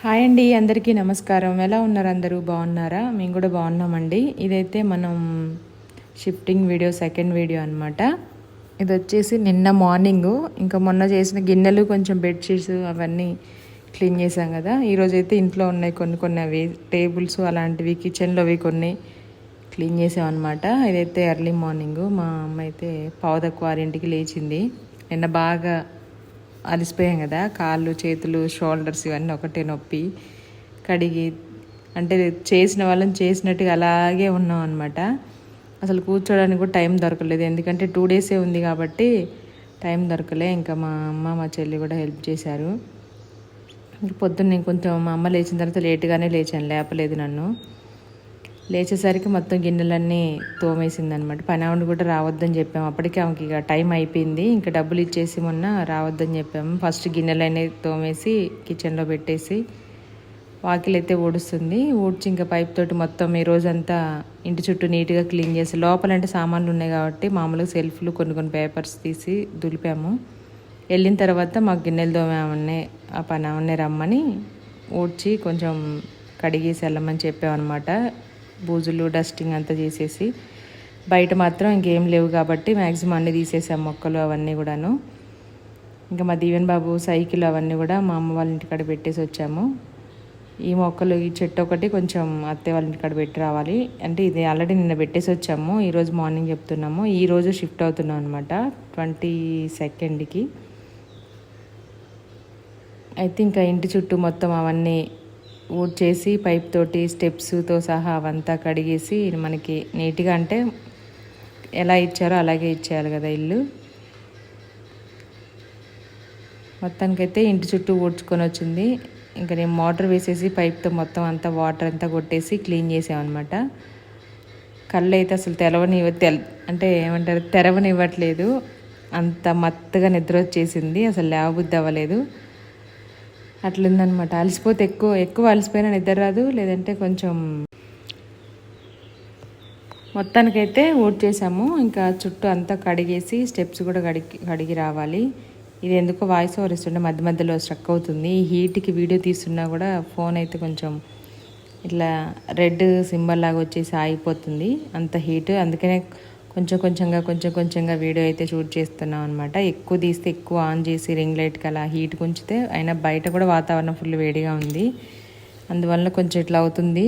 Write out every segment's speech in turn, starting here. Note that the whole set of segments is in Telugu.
హాయ్ అండి అందరికీ నమస్కారం. ఎలా ఉన్నారు అందరూ? బాగున్నారా? మేము కూడా బాగున్నామండి. ఇదైతే మనం షిఫ్టింగ్ వీడియో సెకండ్ వీడియో అనమాట ఇది వచ్చేసి నిన్న మార్నింగ్. ఇంకా మొన్న చేసిన గిన్నెలు కొంచెం బెడ్షీట్స్ అవన్నీ క్లీన్ చేసాం కదా. ఈరోజైతే ఇంట్లో ఉన్నాయి కొన్ని కొన్ని అవి. టేబుల్స్ అలాంటివి కిచెన్లోవి కొన్ని క్లీన్ చేసాం అనమాట ఇదైతే ఎర్లీ మార్నింగ్ మా అమ్మ అయితే పావు తక్కువ ఆరింటికి లేచింది. నిన్న బాగా అలసిపోయాం కదా. కాళ్ళు చేతులు షోల్డర్స్ ఇవన్నీ ఒకటే నొప్పి. కడిగి అంటే చేసిన వాళ్ళని చేసినట్టుగా అలాగే ఉన్నాం అనమాట అసలు కూర్చోడానికి కూడా టైం దొరకలేదు. ఎందుకంటే టూ డేసే ఉంది కాబట్టి టైం దొరకలే. ఇంకా మా అమ్మ మా చెల్లి కూడా హెల్ప్ చేశారు. పొద్దున్న నేను కొంచెం మా అమ్మ లేచిన తర్వాత లేటుగానే లేచాను. లేపలేదు నన్ను. లేచేసరికి మొత్తం గిన్నెలన్నీ తోమేసిందనమాట పని ఆవిడ కూడా రావద్దని చెప్పాము అప్పటికే ఆమెకి ఇక టైం అయిపోయింది. ఇంకా డబ్బులు ఇచ్చేసి మొన్న రావద్దని చెప్పాము ఫస్ట్ గిన్నెలన్నీ తోమేసి కిచెన్లో పెట్టేసి వాకిలైతే అయితే ఊడుస్తుంది. ఊడ్చి ఇంకా పైప్ తోటి మొత్తం ఈ రోజంతా ఇంటి చుట్టూ నీట్గా క్లీన్ చేసి లోపలంటే సామాన్లు ఉన్నాయి కాబట్టి మామూలుగా సెల్ఫ్లు కొన్ని కొన్ని పేపర్స్ తీసి దులిపాము. వెళ్ళిన తర్వాత మాకు గిన్నెలు తోమేమన్నే ఆ పని ఆమెనే రమ్మని ఊడ్చి కొంచెం కడిగేసి వెళ్ళమని చెప్పామన్నమాట. బూజులు డస్టింగ్ అంతా చేసేసి బయట మాత్రం ఇంకేం లేవు కాబట్టి మ్యాక్సిమం అన్నీ తీసేసాం మొక్కలు అవన్నీ కూడాను. ఇంకా మా దీవెన్ బాబు సైకిల్ అవన్నీ కూడా మా అమ్మ వాళ్ళ ఇంటికాడ పెట్టేసి వచ్చాము. ఈ మొక్కలు ఈ చెట్టు ఒకటి కొంచెం అత్తయ్య వాళ్ళ ఇంటికాడ పెట్టి రావాలి. అంటే ఇది ఆల్రెడీ నిన్న పెట్టేసి వచ్చాము. ఈరోజు మార్నింగ్ చెప్తున్నాము. ఈరోజు షిఫ్ట్ అవుతున్నాం అనమాట ట్వంటీ సెకండ్కి అయితే ఇంకా ఇంటి చుట్టూ మొత్తం అవన్నీ ఊడ్చేసి పైప్ తోటి స్టెప్స్తో సహా అవంతా కడిగేసి మనకి నీట్గా అంటే ఎలా ఇచ్చారో అలాగే ఇచ్చేయాలి కదా ఇల్లు. మొత్తానికైతే ఇంటి చుట్టూ ఊడ్చుకొని వచ్చింది. ఇంకా నేను మోటార్ వేసేసి పైప్తో మొత్తం అంతా వాటర్ అంతా కొట్టేసి క్లీన్ చేసామన్నమాట. కళ్ళు అయితే అసలు తెలవని తెల్ అంటే ఏమంటారు తెరవనివ్వట్లేదు. అంత మత్తుగా నిద్ర వచ్చేసింది. అసలు లేవబుద్ధి అవ్వలేదు. అట్లుందనమాట అలసిపోతే ఎక్కువ ఎక్కువ అలసిపోయినా నిద్ర రాదు లేదంటే కొంచెం మొత్తానికైతే ఓట్ చేసాము. ఇంకా చుట్టూ అంతా కడిగేసి స్టెప్స్ కూడా కడిగి కడిగి రావాలి. ఇది ఎందుకో వాయిస్ ఓవర్ ఇస్తుంటే మధ్య మధ్యలో స్ట్రక్ అవుతుంది. ఈ హీట్కి వీడియో తీస్తున్నా కూడా ఫోన్ అయితే కొంచెం ఇట్లా రెడ్ సింబల్ లాగా వచ్చేసి ఆగిపోతుంది. అంత హీట్. అందుకనే కొంచెం కొంచెంగా కొంచెం కొంచెంగా వీడియో అయితే షూట్ చేస్తున్నాం అనమాట ఎక్కువ తీస్తే ఎక్కువ ఆన్ చేసి రింగ్ లైట్కి అలా హీట్ ఉంచితే అయినా బయట కూడా వాతావరణం ఫుల్ వేడిగా ఉంది. అందువల్ల కొంచెం ఇట్లా అవుతుంది.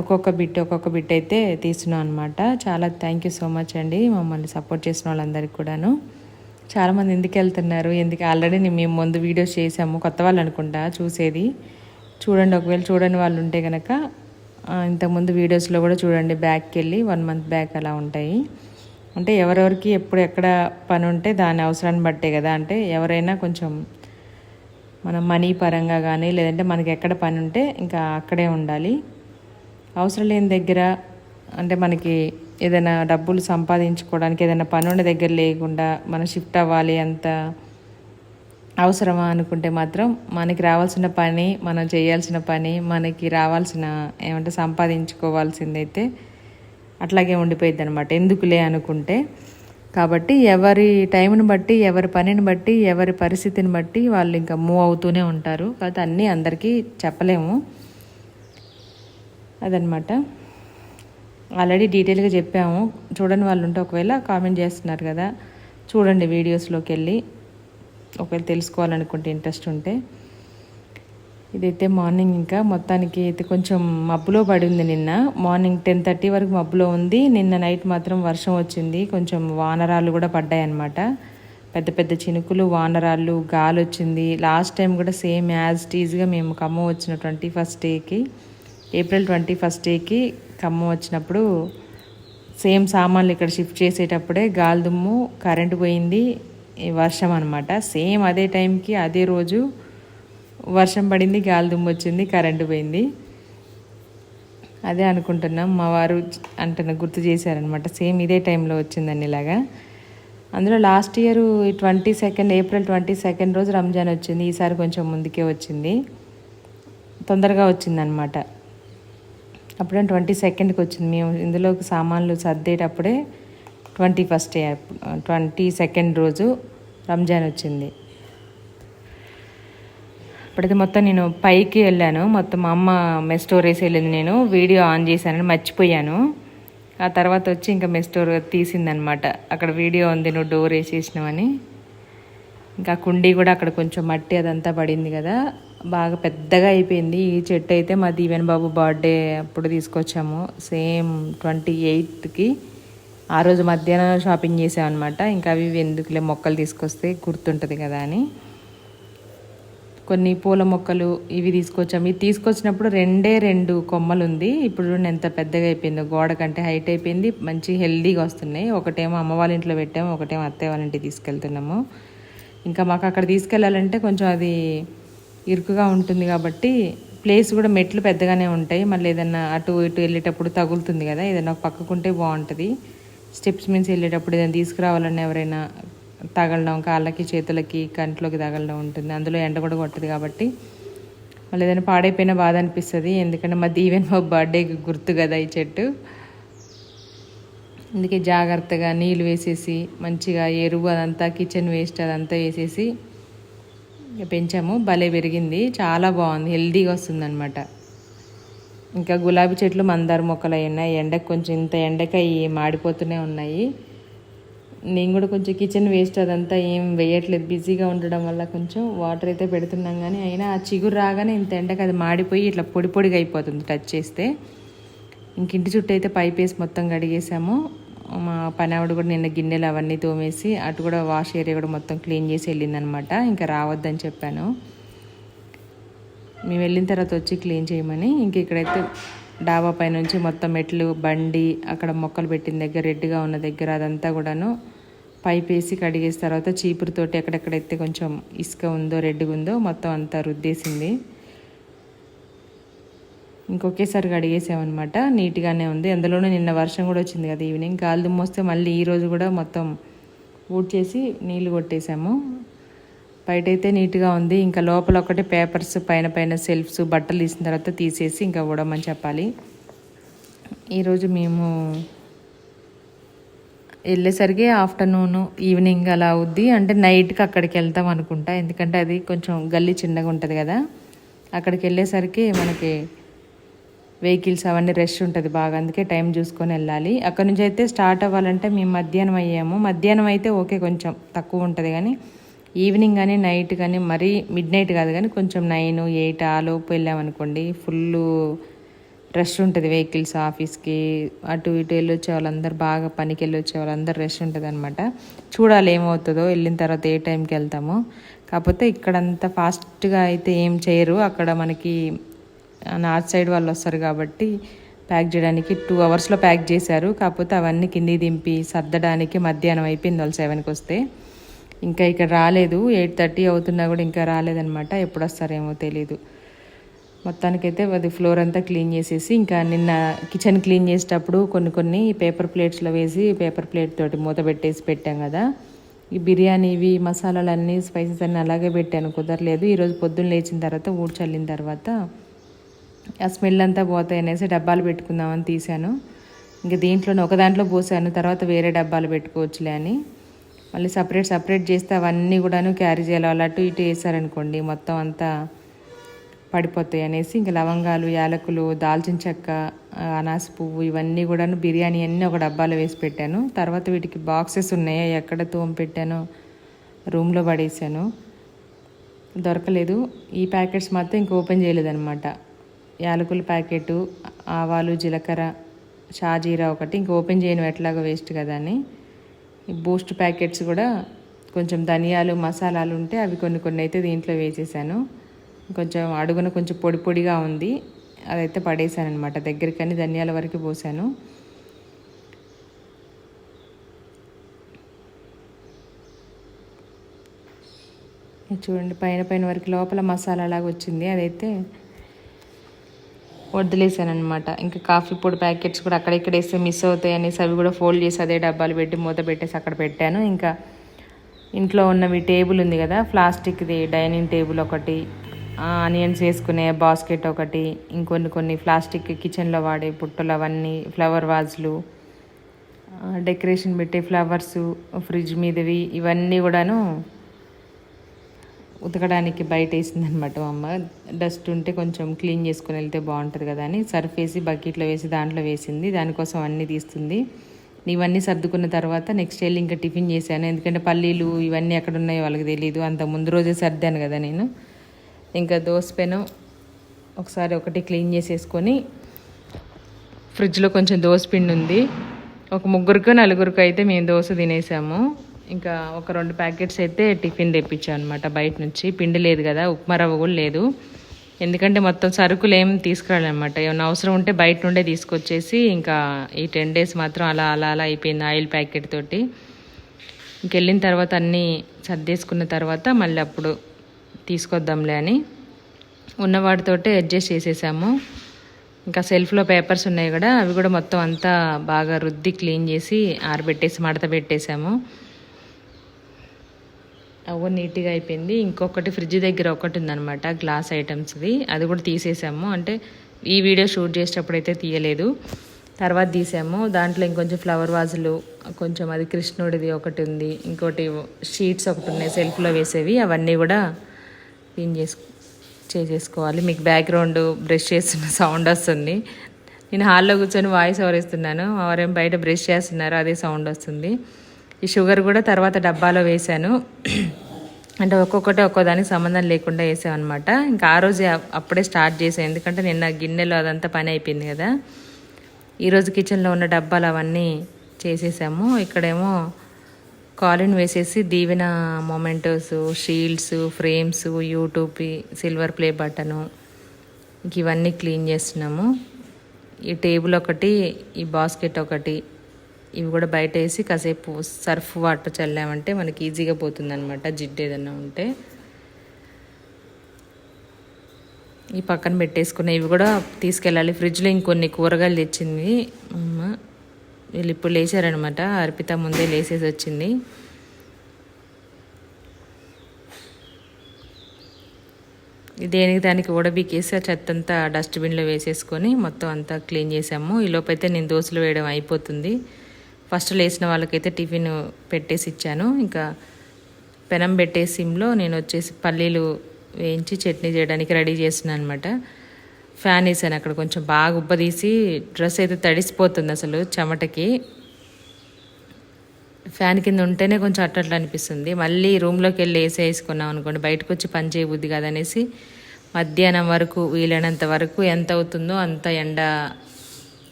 ఒక్కొక్క బిట్ ఒక్కొక్క బిట్ అయితే తీస్తున్నాం అనమాట చాలా థ్యాంక్ యూ సో మచ్ అండి మమ్మల్ని సపోర్ట్ చేసిన వాళ్ళందరికీ కూడాను. చాలామంది ఎందుకు వెళ్తున్నారు? ఎందుకు? ఆల్రెడీ మేము ముందు వీడియోస్ చేసాము. కొత్త వాళ్ళు అనుకుంటా చూసేది. చూడండి ఒకవేళ చూడని వాళ్ళు ఉంటే కనుక ఇంతకుముందు వీడియోస్లో కూడా చూడండి బ్యాక్కి వెళ్ళి వన్ మంత్ బ్యాక్ అలా ఉంటాయి. అంటే ఎవరెవరికి ఎప్పుడు ఎక్కడ పని ఉంటే దాని అవసరాన్ని బట్టే కదా. అంటే ఎవరైనా కొంచెం మన మనీ పరంగా కానీ లేదంటే మనకి ఎక్కడ పని ఉంటే ఇంకా అక్కడే ఉండాలి. అవసరం లేని దగ్గర అంటే మనకి ఏదైనా డబ్బులు సంపాదించుకోవడానికి ఏదైనా పని ఉండే దగ్గర లేకుండా మనం షిఫ్ట్ అవ్వాలి అంత అవసరమా అనుకుంటే మాత్రం మనకి రావాల్సిన పని మనం చేయాల్సిన పని మనకి రావాల్సిన ఏమంటే సంపాదించుకోవాల్సిందైతే అట్లాగే ఉండిపోయింది అనమాట ఎందుకులే అనుకుంటే? కాబట్టి ఎవరి టైంని బట్టి ఎవరి పనిని బట్టి ఎవరి పరిస్థితిని బట్టి వాళ్ళు ఇంకా మూవ్ అవుతూనే ఉంటారు. కాబట్టి అన్నీ అందరికీ చెప్పలేము. అదనమాట ఆల్రెడీ డీటెయిల్గా చెప్పాము. చూడని వాళ్ళు ఉంటే ఒకవేళ కామెంట్ చేస్తున్నారు కదా. చూడండి వీడియోస్లోకి వెళ్ళి ఒకవేళ తెలుసుకోవాలనుకుంటే ఇంట్రెస్ట్ ఉంటే. ఇదైతే మార్నింగ్ ఇంకా. మొత్తానికి అయితే కొంచెం మబ్బులో పడింది నిన్న. మార్నింగ్ టెన్ థర్టీ వరకు మబ్బులో ఉంది. నిన్న నైట్ మాత్రం వర్షం వచ్చింది. కొంచెం వానరాలు కూడా పడ్డాయన్నమాట పెద్ద పెద్ద చినుకులు వానరాళ్ళు గాలి వచ్చింది. లాస్ట్ టైం కూడా సేమ్ యాజ్ టీజ్గా మేము ఖమ్మం వచ్చిన ట్వంటీ ఫస్ట్ డేకి ఏప్రిల్ ట్వంటీ ఫస్ట్ డేకి ఖమ్మం వచ్చినప్పుడు సేమ్ సామాన్లు ఇక్కడ షిఫ్ట్ చేసేటప్పుడే గాలి దుమ్ము కరెంటు పోయింది. వర్షం అనమాట సేమ్ అదే టైంకి అదే రోజు వర్షం పడింది గాలి దుమ్ము వచ్చింది కరెంటు పోయింది. అదే అనుకుంటున్నాం. మా వారు అంటున్న గుర్తు చేశారనమాట సేమ్ ఇదే టైంలో వచ్చిందని ఇలాగా. అందులో last year twenty second April twenty second రోజు రంజాన్ వచ్చింది. ఈసారి కొంచెం ముందుకే వచ్చింది. తొందరగా వచ్చిందనమాట అప్పుడే ట్వంటీ సెకండ్కి వచ్చింది. మేము ఇందులోకి సామాన్లు సర్దేటప్పుడే ట్వంటీ ఫస్ట్ ట్వంటీ సెకండ్ రోజు రంజాన్ వచ్చింది. అప్పుడైతే మొత్తం నేను పైకి వెళ్ళాను. మొత్తం మా అమ్మ మెస్ స్టోర్ వేసి వెళ్ళింది నేను. వీడియో ఆన్ చేశానని మర్చిపోయాను. ఆ తర్వాత వచ్చి ఇంకా మెస్ స్టోర్ తీసిందనమాట. అక్కడ వీడియో ఉంది నువ్వు డోర్ వేసేసినావని. ఇంకా కుండీ కూడా అక్కడ కొంచెం మట్టి అదంతా పడింది కదా. బాగా పెద్దగా అయిపోయింది. ఈ చెట్టు అయితే మా దీవెన్ బాబు బర్త్డే అప్పుడు తీసుకొచ్చాము. సేమ్ ట్వంటీ ఎయిత్కి ఆ రోజు మధ్యాహ్నం షాపింగ్ చేసామన్నమాట. ఇంకా అవి ఇవి ఎందుకులే మొక్కలు తీసుకొస్తే గుర్తుంటుంది కదా అని. కొన్ని పూల మొక్కలు ఇవి తీసుకొచ్చాము ఇవి తీసుకొచ్చినప్పుడు రెండే రెండు కొమ్మలు ఉంది ఇప్పుడు ఎంత పెద్దగా అయిపోయిందో. గోడ కంటే హైట్ అయిపోయింది. మంచి హెల్దీగా వస్తున్నాయి. ఒకటేమో అమ్మ వాళ్ళ ఇంట్లో పెట్టాము. ఒకటేమో అత్తయ్య వాళ్ళ ఇంటికి తీసుకెళ్తున్నాము. ఇంకా మాకు అక్కడ తీసుకెళ్ళాలంటే కొంచెం అది ఇరుకుగా ఉంటుంది కాబట్టి ప్లేస్ కూడా మెట్లు పెద్దగానే ఉంటాయి. మళ్ళీ ఏదైనా అటు ఇటు వెళ్ళేటప్పుడు తగులుతుంది కదా. ఏదైనా పక్కకుంటే బాగుంటుంది. స్టెప్స్ మించి వెళ్ళేటప్పుడు ఏదైనా తీసుకురావాలన్నా ఎవరైనా తగలడం కాళ్ళకి చేతులకి కంట్లోకి తగలడం ఉంటుంది. అందులో ఎండ కూడా కొట్టదు కాబట్టి మళ్ళీ ఏదైనా పాడైపోయిన బాధ అనిపిస్తుంది. ఎందుకంటే మా దీవెన్ మా బర్త్డేకి గుర్తు కదా ఈ చెట్టు. అందుకే జాగ్రత్తగా నీళ్ళు వేసేసి మంచిగా ఎరువు అదంతా కిచెన్ వేస్ట్ అదంతా వేసేసి పెంచాము. భలే పెరిగింది. చాలా బాగుంది. హెల్దీగా వస్తుందన్నమాట. ఇంకా గులాబీ చెట్లు మందార మొక్కలు అయి ఉన్నాయి. ఎండకు కొంచెం ఇంత ఎండకి అవి మాడిపోతూనే ఉన్నాయి. నేను కూడా కొంచెం కిచెన్ వేస్ట్ అదంతా ఏం వేయట్లేదు. బిజీగా ఉండడం వల్ల కొంచెం వాటర్ అయితే పెడుతున్నాం కానీ అయినా ఆ చిగురు రాగానే ఇంత ఎండకి అది మాడిపోయి ఇట్లా పొడి పొడిగా అయిపోతుంది టచ్ చేస్తే. ఇంక ఇంటి చుట్టూ అయితే పైప్ వేసి మొత్తం కడిగేసాము. మా పనావిడ కూడా నిన్న గిన్నెలు అవన్నీ తోమేసి అటు కూడా వాష్ ఏరియా కూడా మొత్తం క్లీన్ చేసి వెళ్ళిందనమాట. ఇంకా రావద్దని చెప్పాను. మేము వెళ్ళిన తర్వాత వచ్చి క్లీన్ చేయమని ఇంక ఇక్కడైతే డాబా పై నుంచి మొత్తం మెట్లు బండి అక్కడ మొక్కలు పెట్టిన దగ్గర రెడ్గా ఉన్న దగ్గర అదంతా కూడాను పైప్ వేసి కడిగేసిన తర్వాత చీపురుతోటి ఎక్కడెక్కడైతే కొంచెం ఇసుక ఉందో రెడ్గా ఉందో మొత్తం అంతా రుద్దేసింది. ఇంకొకేసారి కడిగేసామన్నమాట. నీట్గానే ఉంది. అందులోనే నిన్న వర్షం కూడా వచ్చింది కదా ఈవినింగ్. గాలి దుమ్ము వస్తే మళ్ళీ ఈరోజు కూడా మొత్తం ఊడ్చేసి నీళ్ళు కొట్టేసాము. బయట అయితే నీట్గా ఉంది. ఇంకా లోపల ఒకటి పేపర్స్ పైన పైన సెల్ఫ్స్ బట్టలు తీసిన తర్వాత తీసేసి ఇంకా ఊడమని చెప్పాలి. ఈరోజు మేము వెళ్ళేసరికి ఆఫ్టర్నూన్ ఈవినింగ్ అలా అవుద్ది. అంటే నైట్కి అక్కడికి వెళ్తాం అనుకుంటా. ఎందుకంటే అది కొంచెం గల్లీ చిన్నగా ఉంటుంది కదా. అక్కడికి వెళ్ళేసరికి మనకి వెహికల్స్ అవన్నీ రష్ ఉంటుంది బాగా. అందుకే టైం చూసుకొని వెళ్ళాలి. అక్కడ నుంచి అయితే స్టార్ట్ అవ్వాలంటే మేము మధ్యాహ్నం అయ్యాము. మధ్యాహ్నం అయితే ఓకే కొంచెం తక్కువ ఉంటుంది కానీ ఈవినింగ్ కానీ నైట్ కానీ మరీ మిడ్ నైట్ కాదు కానీ కొంచెం నైన్ ఎయిట్ ఆ లోపు వెళ్ళామనుకోండి ఫుల్ రష్ ఉంటుంది వెహికల్స్ ఆఫీస్కి అటు ఇటు వెళ్ళొచ్చే వాళ్ళందరూ బాగా పనికి వెళ్ళొచ్చే వాళ్ళందరూ రష్ ఉంటుంది అనమాట చూడాలి ఏమవుతుందో వెళ్ళిన తర్వాత ఏ టైంకి వెళ్తామో. కాకపోతే ఇక్కడంతా ఫాస్ట్గా అయితే ఏం చేయరు. అక్కడ మనకి నార్త్ సైడ్ వాళ్ళు వస్తారు కాబట్టి ప్యాక్ చేయడానికి టూ అవర్స్లో ప్యాక్ చేశారు. కాకపోతే అవన్నీ కింది దింపి సర్దడానికి మధ్యాహ్నం అయిపోయింది వాళ్ళు సెవెన్కి వస్తే. ఇంకా ఇక్కడ రాలేదు. ఎయిట్ థర్టీ అవుతున్నా కూడా ఇంకా రాలేదనమాట ఎప్పుడు వస్తారేమో తెలీదు. మొత్తానికైతే అది ఫ్లోర్ అంతా క్లీన్ చేసేసి ఇంకా నిన్న కిచెన్ క్లీన్ చేసేటప్పుడు కొన్ని కొన్ని పేపర్ ప్లేట్స్లో వేసి పేపర్ ప్లేట్ తోటి మూత పెట్టేసి పెట్టాం కదా. ఈ బిర్యానీ ఇవి మసాలాలు అన్నీ స్పైసెస్ అన్నీ అలాగే పెట్టాను. కుదరలేదు. ఈరోజు పొద్దున్న లేచిన తర్వాత ఊడ్చల్లిన చల్లిన తర్వాత ఆ స్మెల్ అంతా పోతాయి అనేసి డబ్బాలు పెట్టుకుందామని తీశాను. ఇంకా దీంట్లోనే ఒక దాంట్లో పోసాను. తర్వాత వేరే డబ్బాలు పెట్టుకోవచ్చులే అని. మళ్ళీ సపరేట్ సపరేట్ చేస్తే అవన్నీ కూడాను క్యారీ చేయాలి. అటు ఇటు వేసారనుకోండి మొత్తం అంతా పడిపోతాయి అనేసి ఇంకా లవంగాలు యాలకులు దాల్చిన చెక్క అనాస పువ్వు ఇవన్నీ కూడాను బిర్యానీ అన్నీ ఒక డబ్బాలో వేసి పెట్టాను. తర్వాత వీటికి బాక్సెస్ ఉన్నాయి. ఎక్కడ తోమ పెట్టానో రూమ్లో పడేసాను. దొరకలేదు. ఈ ప్యాకెట్స్ మాత్రం ఇంక ఓపెన్ చేయలేదన్నమాట. యాలకుల ప్యాకెట్ ఆవాలు జీలకర్ర షాజీరా ఒకటి ఇంక ఓపెన్ చేయను. ఎట్లాగో వేస్ట్ కదా అని. బూస్ట్ ప్యాకెట్స్ కూడా కొంచెం ధనియాలు మసాలాలు ఉంటే అవి కొన్ని కొన్ని అయితే దీంట్లో వేసేసాను. కొంచెం అడుగున కొంచెం పొడి పొడిగా ఉంది. అదైతే పడేసాను అనమాట దగ్గరికి ధనియాల వరకు పోసాను. చూడండి పైన పైన వరకు లోపల మసాలా లాగా వచ్చింది. అదైతే వదిలేసాను అనమాట ఇంకా కాఫీ పొడి ప్యాకెట్స్ కూడా అక్కడిక్కడ వేస్తే మిస్ అవుతాయి అనేసి అవి కూడా ఫోల్డ్ చేసి అదే డబ్బాలు పెట్టి మూత పెట్టేసి అక్కడ పెట్టాను. ఇంకా ఇంట్లో ఉన్నవి టేబుల్ ఉంది కదా ప్లాస్టిక్ది డైనింగ్ టేబుల్ ఒకటి ఆనియన్స్ వేసుకునే బాస్కెట్ ఒకటి ఇంకొన్ని కొన్ని ప్లాస్టిక్ కిచెన్లో వాడే పుట్టలు అవన్నీ ఫ్లవర్ వాజ్లు డెకరేషన్ పెట్టే ఫ్లవర్స్ ఫ్రిడ్జ్ మీదవి ఇవన్నీ కూడాను ఉతకడానికి బయట వేసింది అనమాట మా అమ్మ. డస్ట్ ఉంటే కొంచెం క్లీన్ చేసుకుని వెళ్తే బాగుంటుంది కదా అని. సర్ఫ్ వేసి బకెట్లో వేసి దాంట్లో వేసింది. దానికోసం అన్నీ తీస్తుంది. ఇవన్నీ సర్దుకున్న తర్వాత నెక్స్ట్ వెళ్ళి ఇంకా టిఫిన్ చేశాను. ఎందుకంటే పల్లీలు ఇవన్నీ ఎక్కడ ఉన్నాయో వాళ్ళకి తెలియదు అంత ముందు రోజే సర్దాను కదా నేను. ఇంకా దోశ పెనం ఒకసారి ఒకటి క్లీన్ చేసేసుకొని ఫ్రిడ్జ్లో కొంచెం దోశ పిండి ఉంది. ఒక ముగ్గురికి నలుగురికి అయితే మేము దోశ తినేసాము. ఇంకా ఒక రెండు ప్యాకెట్స్ అయితే టిఫిన్ తెప్పించాను అనమాట బయట నుంచి. పిండి లేదు కదా ఉప్మా రవ్వ కూడా లేదు. ఎందుకంటే మొత్తం సరుకులు ఏం తీసుకురాలన్నమాట ఏమైనా అవసరం ఉంటే బయట నుండే తీసుకొచ్చేసి ఇంకా ఈ టెన్ డేస్ మాత్రం అలా అలా అలా అయిపోయింది ఆయిల్ ప్యాకెట్ తోటి. ఇంకెళ్ళిన తర్వాత అన్నీ సర్దేసుకున్న తర్వాత మళ్ళీ అప్పుడు తీసుకొద్దాంలే అని ఉన్నవాటితోటే అడ్జస్ట్ చేసేసాము. ఇంకా సెల్ఫ్లో పేపర్స్ ఉన్నాయి కూడా అవి కూడా మొత్తం అంతా బాగా రుద్ది క్లీన్ చేసి ఆరబెట్టేసి మడత పెట్టేసాము. అవ్వ నీట్గా అయిపోయింది. ఇంకొకటి ఫ్రిడ్జ్ దగ్గర ఒకటి ఉందనమాట గ్లాస్ ఐటమ్స్ది అది కూడా తీసేసాము. అంటే ఈ వీడియో షూట్ చేసేటప్పుడు అయితే తీయలేదు. తర్వాత తీసాము. దాంట్లో ఇంకొంచెం ఫ్లవర్ వాజులు కొంచెం అది కృష్ణుడిది ఒకటి ఉంది. ఇంకోటి షీట్స్ ఒకటి ఉన్నాయి సెల్ఫ్లో వేసేవి. అవన్నీ కూడా క్లీన్ చేసు చేసేసుకోవాలి. మీకు బ్యాక్గ్రౌండ్ బ్రష్ చేస్తున్న సౌండ్ వస్తుంది. నేను హాల్లో కూర్చొని వాయిస్ ఓవర్ ఇస్తున్నాను ఎవరేం బయట బ్రష్ చేస్తున్నారు అదే సౌండ్ వస్తుంది. ఈ షుగర్ కూడా తర్వాత డబ్బాలో వేశాను. అంటే ఒక్కొక్కటి ఒక్కోదానికి సంబంధం లేకుండా వేసామన్నమాట. ఇంకా ఆ రోజే అప్- అప్పుడే స్టార్ట్ చేసాను ఎందుకంటే నిన్న గిన్నెలో అదంతా పని అయిపోయింది కదా. ఈరోజు కిచెన్లో ఉన్న డబ్బాలు అవన్నీ చేసేసాము. ఇక్కడేమో కాలిన్ వేసేసి Deevena mementos shields frames YouTube silver play button ఇంక ఇవన్నీ క్లీన్ చేస్తున్నాము. ఈ టేబుల్ ఒకటి ఈ బాస్కెట్ ఒకటి ఇవి కూడా బయట వేసి కాసేపు సర్ఫ్ వాటర్ చల్లామంటే మనకి ఈజీగా పోతుంది అనమాట జిడ్డు ఏదన్నా ఉంటే. ఈ పక్కన పెట్టేసుకున్న ఇవి కూడా తీసుకెళ్ళాలి. ఫ్రిడ్జ్లో ఇంకొన్ని కూరగాయలు తెచ్చింది. అమ్మ వీళ్ళు ఇప్పుడు లేచారనమాట అర్పిత ముందే లేసేసి వచ్చింది. దేనికి దానికి ఊడబీకేసి ఆ చెత్త అంతా డస్ట్బిన్లో వేసేసుకొని మొత్తం అంతా క్లీన్ చేసాము. ఈ అయితే నేను దోశలు వేయడం అయిపోతుంది. ఫస్ట్ లేచిన వాళ్ళకైతే టిఫిన్ పెట్టేసి ఇచ్చాను. ఇంకా పెనం పెట్టే సిమ్లో నేను వచ్చేసి పల్లీలు వేయించి చట్నీ చేయడానికి రెడీ చేసిన అనమాట ఫ్యాన్ వేసాను అక్కడ కొంచెం బాగా ఉబ్బదీసి డ్రెస్ అయితే తడిసిపోతుంది అసలు చెమటకి. ఫ్యాన్ కింద ఉంటేనే కొంచెం అట్టట్లు అనిపిస్తుంది. మళ్ళీ రూమ్లోకి వెళ్ళి వేసి వేసుకున్నాం అనుకోండి బయటకు వచ్చి పని చేయబుద్ది కాదనేసి మధ్యాహ్నం వరకు వీలైనంత వరకు ఎంత అవుతుందో అంత ఎండ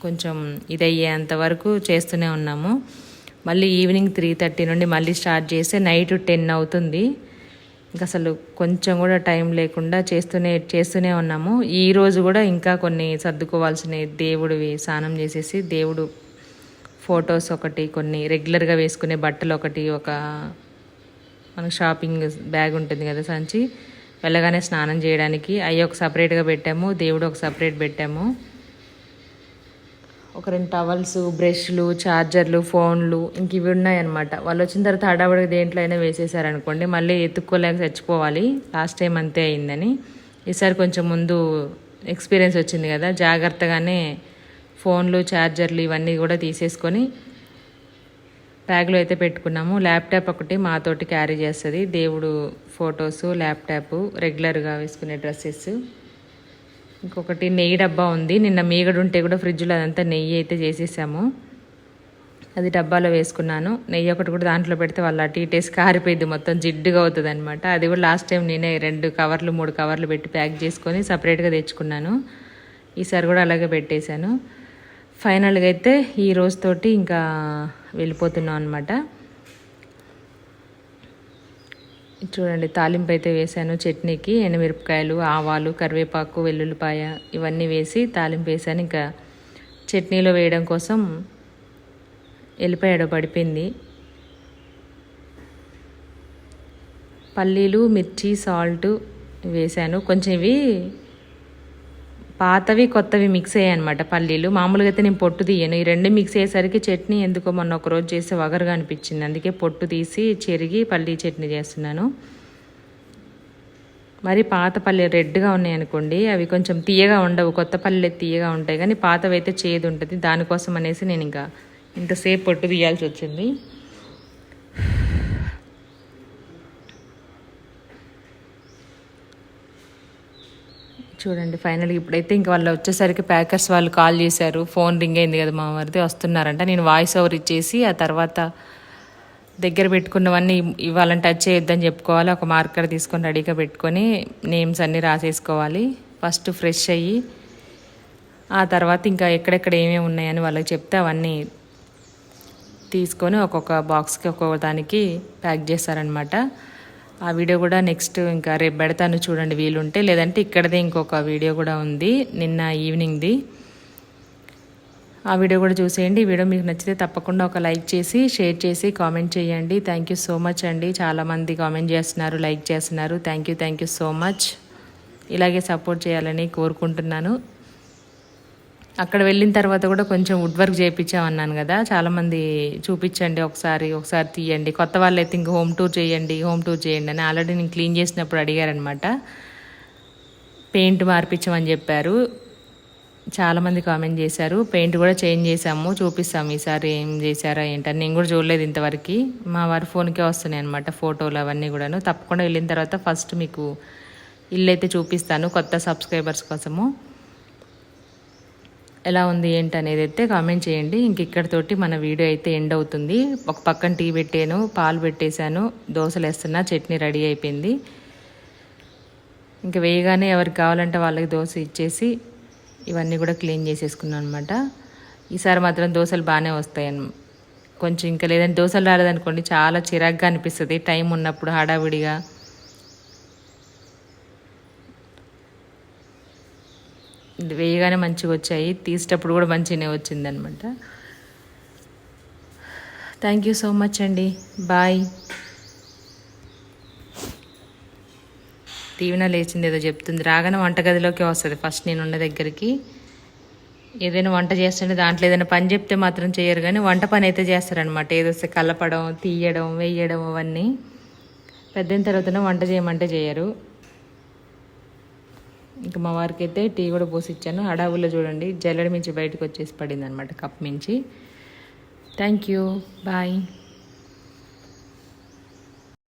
కొంచెం ఇదయ్యేంత వరకు చేస్తూనే ఉన్నాము. మళ్ళీ ఈవినింగ్ త్రీ థర్టీ నుండి మళ్ళీ స్టార్ట్ చేస్తే నైట్ టెన్ అవుతుంది. ఇంకా అసలు కొంచెం కూడా టైం లేకుండా చేస్తూనే చేస్తూనే ఉన్నాము. ఈరోజు కూడా ఇంకా కొన్ని సర్దుకోవాల్సినవి దేవుడివి స్నానం చేసేసి దేవుడు ఫొటోస్ ఒకటి కొన్ని రెగ్యులర్గా వేసుకునే బట్టలు ఒకటి ఒక మనకు షాపింగ్ బ్యాగ్ ఉంటుంది కదా సంచి. వెళ్ళగానే స్నానం చేయడానికి అవి ఒక సపరేట్గా పెట్టాము దేవుడు ఒక సపరేట్ పెట్టాము. ఒక రెండు టవల్స్ బ్రష్లు ఛార్జర్లు ఫోన్లు ఇంక ఇవి ఉన్నాయన్నమాట. వాళ్ళు వచ్చిన తర్వాత హడావుడిగా దేంట్లో అయినా వేసేసారనుకోండి మళ్ళీ ఎత్తుక్కోలేక చచ్చిపోవాలి. లాస్ట్ టైం అంతే అయిందని. ఈసారి కొంచెం ముందు ఎక్స్పీరియన్స్ వచ్చింది కదా జాగ్రత్తగానే ఫోన్లు ఛార్జర్లు ఇవన్నీ కూడా తీసేసుకొని బ్యాగ్లో అయితే పెట్టుకున్నాము. ల్యాప్టాప్ ఒకటి మాతోటి క్యారీ చేస్తుంది. దేవుడు ఫొటోసు ల్యాప్టాప్ రెగ్యులర్గా వేసుకునే డ్రెస్సెస్ ఇంకొకటి నెయ్యి డబ్బా ఉంది. నిన్న మీగడు ఉంటే కూడా ఫ్రిడ్జ్లో అదంతా నెయ్యి అయితే చేసేసాము. అది డబ్బాలో వేసుకున్నాను. నెయ్యి ఒకటి కూడా దాంట్లో పెడితే వాళ్ళు అటు ఇటేసి కారిపోయింది మొత్తం జిడ్డుగా అవుతుంది అనమాట అది కూడా లాస్ట్ టైం నేనే రెండు కవర్లు మూడు కవర్లు పెట్టి ప్యాక్ చేసుకొని సపరేట్గా తెచ్చుకున్నాను. ఈసారి కూడా అలాగే పెట్టేశాను. ఫైనల్గా అయితే ఈ రోజుతోటి ఇంకా వెళ్ళిపోతున్నాం అనమాట చూడండి తాలింపు అయితే వేసాను చట్నీకి ఎండుమిరపకాయలు ఆవాలు కరివేపాకు వెల్లుల్లిపాయ ఇవన్నీ వేసి తాలింపు వేసాను ఇంకా చట్నీలో వేయడం కోసం ఎల్లిపాయడో పడిపోయింది. పల్లీలు మిర్చి సాల్ట్ వేసాను కొంచెం ఇవి పాతవి కొత్తవి మిక్స్ అయ్యాయి అనమాట పల్లీలు. మామూలుగా అయితే నేను పొట్టు తీయను. ఈ రెండు మిక్స్ అయ్యేసరికి చట్నీ ఎందుకో మొన్న ఒక రోజు చేస్తే వగరుగా అనిపించింది. అందుకే పొట్టు తీసి చెరిగి పల్లీ చట్నీ చేస్తున్నాను. మరి పాత పల్లె రెడ్గా ఉన్నాయనుకోండి అవి కొంచెం తీయగా ఉండవు. కొత్త పల్లె తీయగా ఉంటాయి. కానీ పాతవి అయితే చేదు ఉంటుంది. దానికోసం అనేసి నేను ఇంకా ఇంతసేపు పొట్టు తీయాల్సి వచ్చింది. చూడండి ఫైనల్గా ఇప్పుడైతే ఇంకా వాళ్ళు వచ్చేసరికి ప్యాకర్స్ వాళ్ళు కాల్ చేశారు. ఫోన్ రింగ్ అయింది కదా మా వారిది వస్తున్నారంట. నేను వాయిస్ ఓవర్ ఇచ్చేసి ఆ తర్వాత దగ్గర పెట్టుకున్నవన్నీ ఇవ్వాలని టచ్ చేయొద్దని చెప్పుకోవాలి. ఒక మార్కర్ తీసుకొని రెడీగా పెట్టుకొని నేమ్స్ అన్నీ రాసేసుకోవాలి. ఫస్ట్ ఫ్రెష్ అయ్యి ఆ తర్వాత ఇంకా ఎక్కడెక్కడ ఏమేమి ఉన్నాయని వాళ్ళకి చెప్తే అవన్నీ తీసుకొని ఒక్కొక్క బాక్స్కి ఒక్కొక్క దానికి ప్యాక్ చేస్తారనమాట ఆ వీడియో కూడా నెక్స్ట్ ఇంకా రేపు పెడతాను చూడండి వీలుంటే. లేదంటే ఇక్కడదే ఇంకొక వీడియో కూడా ఉంది నిన్న ఈవినింగ్ది. ఆ వీడియో కూడా చూసేయండి. ఈ వీడియో మీకు నచ్చితే తప్పకుండా ఒక లైక్ చేసి షేర్ చేసి కామెంట్ చేయండి. థ్యాంక్ యూ సో మచ్ అండి. చాలామంది కామెంట్ చేస్తున్నారు లైక్ చేస్తున్నారు. Thank you thank you so much ఇలాగే సపోర్ట్ చేయాలని కోరుకుంటున్నాను. అక్కడ వెళ్ళిన తర్వాత కూడా కొంచెం వుడ్ వర్క్ చేయించామన్నాను కదా. చాలామంది చూపించండి ఒకసారి ఒకసారి తీయండి. కొత్త వాళ్ళు అయితే ఇంక హోమ్ టూర్ చేయండి హోమ్ టూర్ చేయండి అని ఆల్రెడీ నేను క్లీన్ చేసినప్పుడు అడిగారనమాట పెయింట్ మార్పించమని చెప్పారు. చాలామంది కామెంట్ చేశారు. పెయింట్ కూడా చేంజ్ చేసాము చూపిస్తాము ఈసారి ఏం చేశారా ఏంటని నేను కూడా చూడలేదు ఇంతవరకు. మా వారి ఫోన్కే వస్తున్నాయి అనమాట ఫోటోలు అవన్నీ కూడాను. తప్పకుండా వెళ్ళిన తర్వాత ఫస్ట్ మీకు ఇల్లు అయితే చూపిస్తాను కొత్త సబ్స్క్రైబర్స్ కోసము. ఎలా ఉంది ఏంటి అనేది అయితే కామెంట్ చేయండి. ఇంక ఇక్కడతోటి మన వీడియో అయితే ఎండ్ అవుతుంది. ఒక పక్కన టీ పెట్టాను పాలు పెట్టేశాను దోశలు వేస్తున్నా చట్నీ రెడీ అయిపోయింది. ఇంకా వేయగానే ఎవరికి కావాలంటే వాళ్ళకి దోశ ఇచ్చేసి ఇవన్నీ కూడా క్లీన్ చేసేసుకున్నాను అనమాట ఈసారి మాత్రం దోశలు బాగానే వస్తాయి కొంచెం ఇంకా లేదంటే దోశలు రాలేదనుకోండి చాలా చిరాగ్గా అనిపిస్తుంది. టైం ఉన్నప్పుడు హడావిడిగా. వేయగానే మంచిగా వచ్చాయి. తీసేటప్పుడు కూడా మంచిగానే వచ్చిందనమాట. థ్యాంక్ యూ సో మచ్ అండి. బాయ్ దీవెన లేచింది ఏదో చెప్తుంది. రాగానే వంటగదిలోకి వస్తుంది. ఫస్ట్ నేను ఉన్న దగ్గరికి. ఏదైనా వంట చేస్తుంటే దాంట్లో ఏదైనా పని చెప్తే మాత్రం చేయరు కానీ వంట పని అయితే చేస్తారనమాట. ఏదో వస్తే కలపడం తీయడం వేయడం అవన్నీ. పెద్దయిన తర్వాతనే వంట చేయమంటే చేయరు. ఇంకా మా వారికి అయితే టీ కూడా పోసి ఇచ్చాను హడావుల్లో చూడండి. జల్లెడ మించి బయటకు వచ్చేసి పడింది అనమాట కప్ మించి. Thank you bye